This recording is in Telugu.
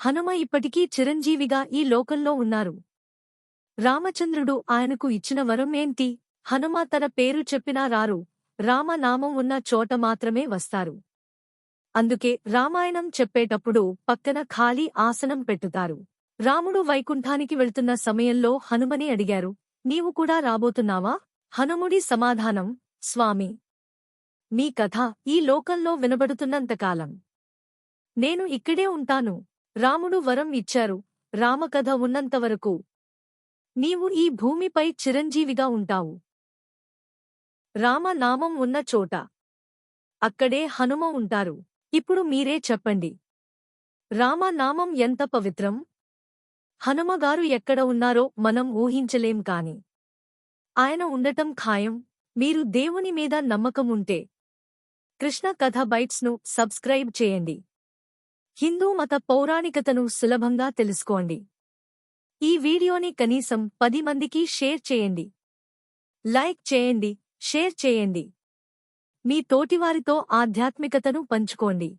హనుమ ఇప్పటికీ చిరంజీవిగా ఈ లోకంలో ఉన్నారు. రామచంద్రుడు ఆయనకు ఇచ్చిన వరం ఏంటి? హనుమ తన పేరు చెప్పినా రారు. రామనామం ఉన్న చోట మాత్రమే వస్తారు. అందుకే రామాయణం చెప్పేటప్పుడు పక్కన ఖాళీ ఆసనం పెట్టుతారు. రాముడు వైకుంఠానికి వెళ్తున్న సమయంలో హనుమని అడిగారు. నీవు కూడా రాబోతున్నావా? హనుముడి సమాధానం స్వామి. మీ కథ ఈ లోకంలో వినబడుతున్నంతకాలం నేను ఇక్కడే ఉంటాను. రాముడు వరం ఇచ్చారు. రామకథ ఉన్నంతవరకు నీవు ఈ భూమిపై చిరంజీవిగా ఉంటావు. రామనామం ఉన్న చోట అక్కడే హనుమ ఉంటారు. ఇప్పుడు మీరే చెప్పండి. రామనామం ఎంత పవిత్రం? హనుమగారు ఎక్కడ ఉన్నారో మనం ఊహించలేం కాని. ఆయన ఉండటం ఖాయం. మీరు దేవుని మీద నమ్మకం ఉంటే కృష్ణ కథ బైట్స్ను సబ్స్క్రైబ్ చేయండి. హిందూ మత పౌరాణికతను సులభంగా తెలుసుకోండి. ఈ వీడియోని కనీసం పది మందికి షేర్ చేయండి. లైక్ చేయండి షేర్ చేయండి. మీ తోటివారితో ఆధ్యాత్మికతను పంచుకోండి.